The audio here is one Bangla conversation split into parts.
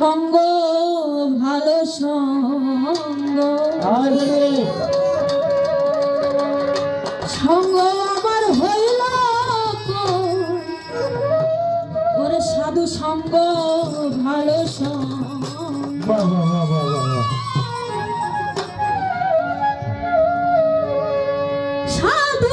সঙ্গ ভালো সঙ্গ। সঙ্গ আমার হইল ওরে সাধু সঙ্গ ভালো সঙ্গ। সাধু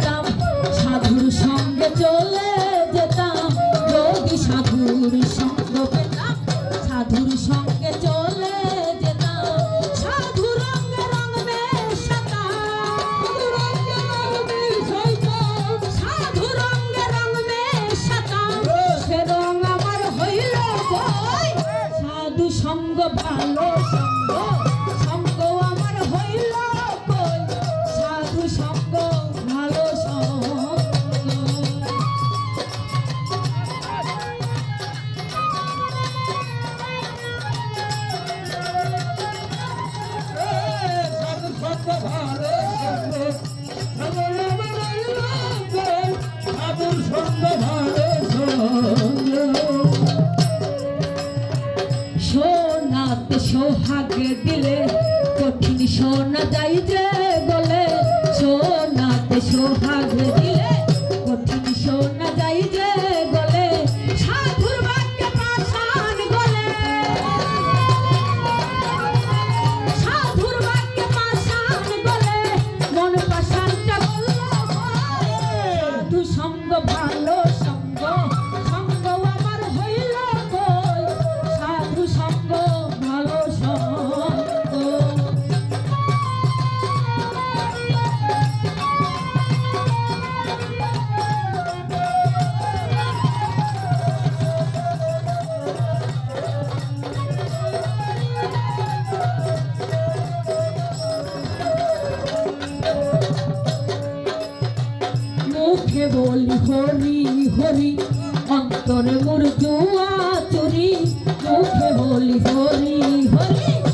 Welcome. কাকে দিলে কঠিন সোনা যাই যে বলে, সোনাতে সোহাগ দিলে কঠিন সোনা যাই যে বলে বলে। ভালো মুখে বলি হরি হরি অন্তরে মোর জুয়া চুরি। মুখে বলি হরি হরি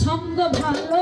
সঙ্গ ভালো